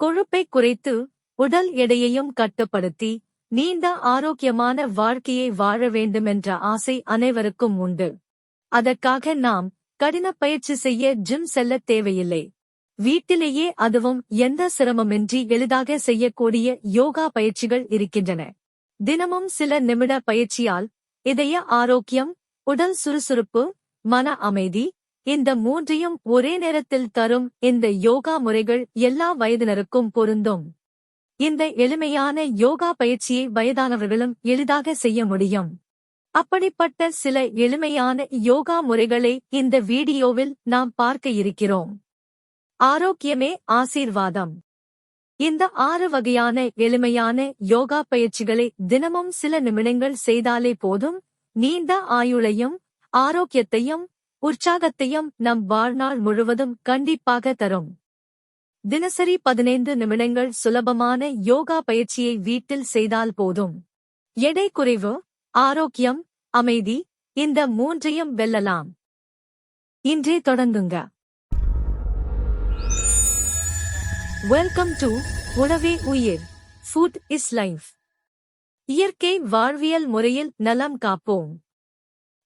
கொழுப்பை குறைத்து உடல் எடையையும் கட்டுப்படுத்தி நீண்ட ஆரோக்கியமான வாழ்க்கையை வாழ வேண்டுமென்ற ஆசை அனைவருக்கும் உண்டு. அதற்காக நாம் கடின பயிற்சி செய்ய ஜிம் செல்ல தேவையில்லை. வீட்டிலேயே அதுவும் எந்த சிரமமின்றி எளிதாக செய்யக்கூடிய யோகா பயிற்சிகள் இருக்கின்றன. தினமும் சில நிமிட பயிற்சியால் இதய ஆரோக்கியம் உடல் சுறுசுறுப்பு மன அமைதி இந்த மூன்றையும் ஒரே நேரத்தில் தரும் இந்த யோகா முறைகள் எல்லா வயதினருக்கும் பொருந்தும். இந்த எளிமையான யோகா பயிற்சியை வயதானவர்களும் எளிதாக செய்ய முடியும். அப்படிப்பட்ட சில எளிமையான யோகா முறைகளை இந்த வீடியோவில் நாம் பார்க்க இருக்கிறோம். ஆரோக்கியமே ஆசீர்வாதம். இந்த ஆறு வகையான எளிமையான யோகா பயிற்சிகளை தினமும் சில நிமிடங்கள் செய்தாலே போதும். நீண்ட ஆயுளையும் ஆரோக்கியத்தையும் உற்சாகத்தையும் நம் வாழ்நாள் முழுவதும் கண்டிப்பாக தரும். தினசரி பதினைந்து நிமிடங்கள் சுலபமான யோகா பயிற்சியை வீட்டில் செய்தால் போதும். எடை குறைவு ஆரோக்கியம் அமைதி இந்த மூன்றையும் வெல்லலாம். இன்றே தொடங்குங்க. வெல்கம் டு உணவே உயிர். ஃபுட் இஸ் லைஃப் இயற்கை வாழ்வியல் முறையில் நலம் காப்போம்.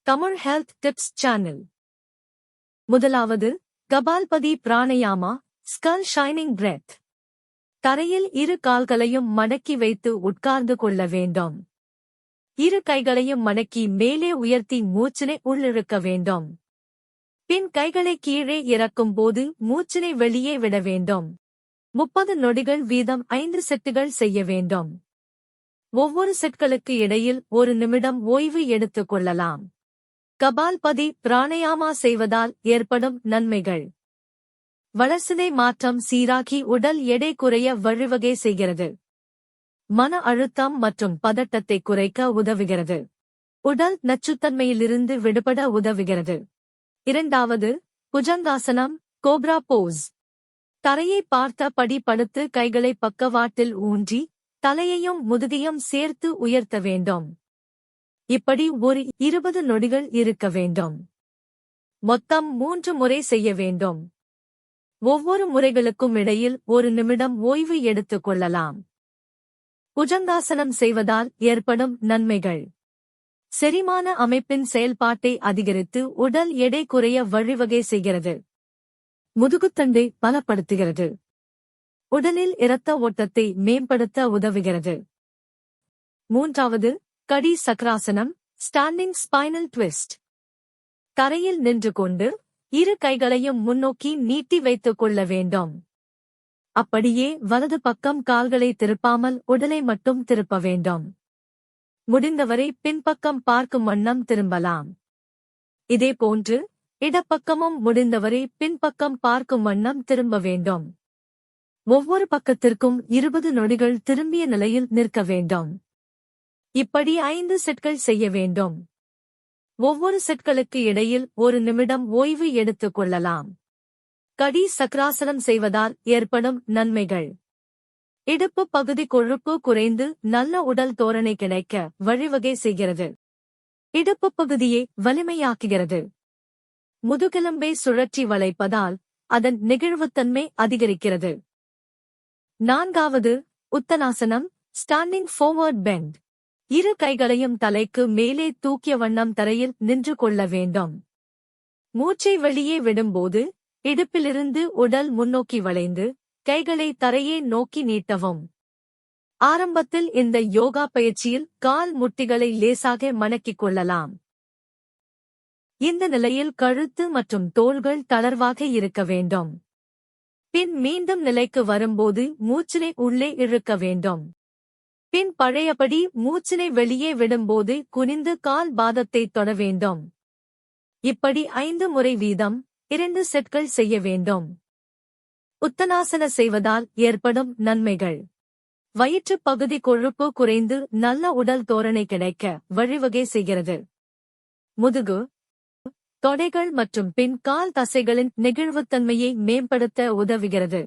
Tamil health tips channel. முதலாவது Kapalbhati Pranayama skull shining breath. தரையில் இரு கால்களையும் மடக்கி வைத்து உட்கார்ந்து கொள்ள வேண்டும். இரு கைகளையும் மடக்கி மேலே உயர்த்தி மூச்சினை உள்ளிழுக்க வேண்டும். பின் கைகளை கீழே இறக்கும் போது மூச்சினை வெளியே விட வேண்டும். முப்பது நொடிகள் வீதம் ஐந்து செட்டுகள் செய்ய வேண்டும். ஒவ்வொரு செட்களுக்கு இடையில் ஒரு நிமிடம் ஓய்வு எடுத்துக் கொள்ளலாம். கபால்பதி பிராணயாமா செய்வதால் ஏற்படும் நன்மைகள். வளர்சிதை மாற்றம் சீராகி உடல் எடை குறைய வழிவகை செய்கிறது. மன அழுத்தம் மற்றும் பதட்டத்தை குறைக்க உதவுகிறது. உடல் நச்சுத்தன்மையிலிருந்து விடுபட உதவுகிறது. இரண்டாவது புஜங்காசனம் கோப்ரா போஸ். தரையை பார்த்தபடி படுத்து கைகளை பக்கவாட்டில் ஊன்றி தலையையும் முதுகையும் சேர்த்து உயர்த்த வேண்டும். இப்படி ஒரு இருபது நொடிகள் இருக்க வேண்டும். மொத்தம் மூன்று முறை செய்ய வேண்டும். ஒவ்வொரு முறைகளுக்கும் இடையில் ஒரு நிமிடம் ஓய்வு எடுத்துக் கொள்ளலாம். புஜங்காசனம் செய்வதால் ஏற்படும் நன்மைகள். செரிமான அமைப்பின் செயல்பாட்டை அதிகரித்து உடல் எடை குறைய வழிவகை செய்கிறது. முதுகுத்தண்டை பலப்படுத்துகிறது. உடலில் இரத்த ஓட்டத்தை மேம்படுத்த உதவுகிறது. மூன்றாவது கடி சக்ராசனம் ஸ்டாண்டிங் ஸ்பைனல் ட்விஸ்ட் தரையில் நின்று கொண்டு இரு கைகளையும் முன்னோக்கி நீட்டி வைத்துக் கொள்ள வேண்டும். அப்படியே வலது பக்கம் கால்களை திருப்பாமல் உடலை மட்டும் திருப்ப வேண்டும். முடிந்தவரை பின்பக்கம் பார்க்கும் வண்ணம் திரும்பலாம். இதேபோன்று இடப்பக்கமும் முடிந்தவரை பின்பக்கம் பார்க்கும் வண்ணம் திரும்ப வேண்டும். ஒவ்வொரு பக்கத்திற்கும் இருபது நொடிகள் திரும்பிய நிலையில் நிற்க வேண்டும். இப்படி ஐந்து செட்கள் செய்ய வேண்டும். ஒவ்வொரு செட்களுக்கு இடையில் ஒரு நிமிடம் ஓய்வு எடுத்துக் கொள்ளலாம். கடி சக்ராசனம் செய்வதால் ஏற்படும் நன்மைகள். இடுப்பு பகுதி கொழுப்பு குறைந்து நல்ல உடல் தோரணை கிடைக்க வழிவகை செய்கிறது. இடுப்பு பகுதியை வலிமையாக்குகிறது. முதுகெலும்பை சுழற்றி வளைப்பதால் அதன் நெகிழ்வுத்தன்மை அதிகரிக்கிறது. நான்காவது உத்தனாசனம் ஸ்டாண்டிங் ஃபோர்வர்ட் பெண்ட் இரு கைகளையும் தலைக்கு மேலே தூக்கிய வண்ணம் தரையில் நின்று கொள்ள வேண்டும். மூச்சை வெளியே விடும்போது இடுப்பிலிருந்து உடல் முன்னோக்கி வளைந்து கைகளை தரையே நோக்கி நீட்டவும். ஆரம்பத்தில் இந்த யோகா பயிற்சியில் கால் முட்டிகளை லேசாக மணக்கிக் கொள்ளலாம். இந்த நிலையில் கழுத்து மற்றும் தோள்கள் தளர்வாக இருக்க வேண்டும். பின் மீண்டும் நிலைக்கு வரும்போது மூச்சினை உள்ளே இழுக்க வேண்டும். பின் பழையபடி மூச்சினை வெளியே விடும்போது குனிந்து கால் பாதத்தை தொட வேண்டும். இப்படி ஐந்து முறை வீதம் இரண்டு செட்கள் செய்ய வேண்டும். உத்தனாசன செய்வதால் ஏற்படும் நன்மைகள். வயிற்று பகுதி கொழுப்பு குறைந்து நல்ல உடல் தோரணை கிடைக்க வழிவகை செய்கிறது. முதுகு தொடைகள் மற்றும் பின் கால் தசைகளின் நெகிழ்வுத்தன்மையை மேம்படுத்த உதவுகிறது.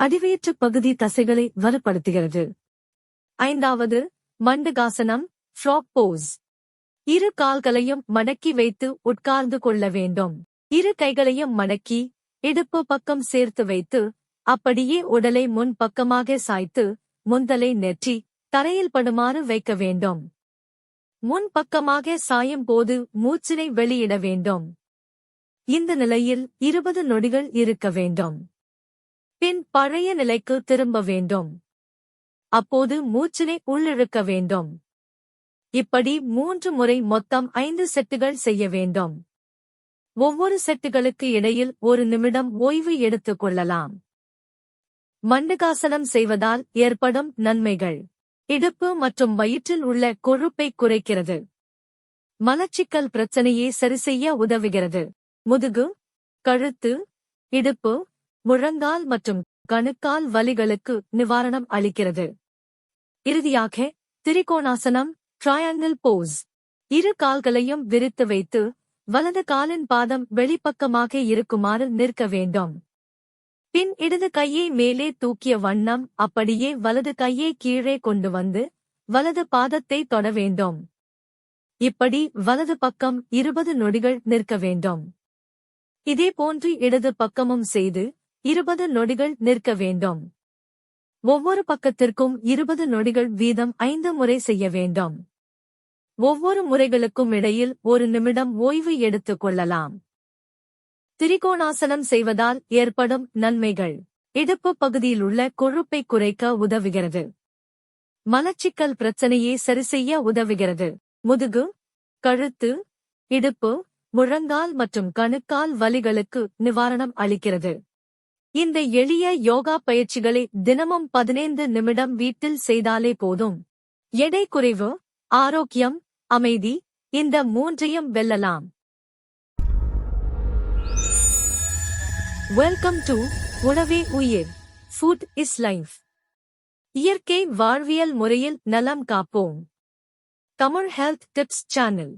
அடிவயிற்று பகுதி தசைகளை வலுப்படுத்துகிறது. ஐந்தாவது மண்டுகாசனம் ஃப்ராக் போஸ். இரு கால்களையும் மடக்கி வைத்து உட்கார்ந்து கொள்ள வேண்டும். இரு கைகளையும் மடக்கி இடுப்பு பக்கம் சேர்த்து வைத்து அப்படியே உடலை முன் பக்கமாக சாய்த்து முந்தலை நெற்றி தரையில் படுமாறு வைக்க வேண்டும். முன் பக்கமாக சாயும் போது மூச்சினை வெளியிட வேண்டும். இந்த நிலையில் இருபது நொடிகள் இருக்க வேண்டும். பின் பழைய நிலைக்கு திரும்ப வேண்டும். அப்போது மூச்சினை உள்ளிழுக்க வேண்டும். இப்படி மூன்று முறை மொத்தம் ஐந்து செட்டுகள் செய்ய வேண்டும். ஒவ்வொரு செட்டுகளுக்கு இடையில் ஒரு நிமிடம் ஓய்வு எடுத்துக் கொள்ளலாம். மண்டுகாசனம் செய்வதால் ஏற்படும் நன்மைகள். இடுப்பு மற்றும் வயிற்றில் உள்ள கொழுப்பை குறைக்கிறது. மலச்சிக்கல் பிரச்சனையை சரிசெய்ய உதவுகிறது. முதுகு கழுத்து இடுப்பு முழங்கால் மற்றும் கணுக்கால் வலிகளுக்கு நிவாரணம் அளிக்கிறது. இறுதியாக திரிகோணாசனம் ட்ரையாங்கிள் போஸ் இரு கால்களையும் விரித்து வைத்து வலது காலின் பாதம் வெளிப்பக்கமாக இருக்குமாறு நிற்க வேண்டும். பின் இடது கையை மேலே தூக்கிய வண்ணம் அப்படியே வலது கையை கீழே கொண்டு வந்து வலது பாதத்தை தொட வேண்டும். இப்படி வலது பக்கம் இருபது நொடிகள் நிற்க வேண்டும். இதே போன்று இடது பக்கமும் செய்து இருபது நொடிகள் நிற்க வேண்டும். ஒவ்வொரு பக்கத்திற்கும் இருபது நொடிகள் வீதம் ஐந்து முறை செய்ய வேண்டும். ஒவ்வொரு முறைகளுக்கும் இடையில் ஒரு நிமிடம் ஓய்வு எடுத்துக் கொள்ளலாம். திரிகோணாசனம் செய்வதால் ஏற்படும் நன்மைகள். இடுப்பு பகுதியில் உள்ள கொழுப்பை குறைக்க உதவுகிறது. மலச்சிக்கல் பிரச்சனையை சரிசெய்ய உதவுகிறது. முதுகு கழுத்து இடுப்பு முழங்கால் மற்றும் கணுக்கால் வலிகளுக்கு நிவாரணம் அளிக்கிறது. இந்த எளிய யோகா பயிற்சிகளை தினமும் பதினைந்து நிமிடம் வீட்டில் செய்தாலே போதும். எடை குறைவு ஆரோக்கியம் அமைதி இந்த மூன்றையும் வெல்லலாம். வெல்கம் டு உணவே உயிர் ஃபுட் இஸ் லைஃப் இயற்கை வாழ்வியல் முறையில் நலம் காப்போம். Tamil health tips channel.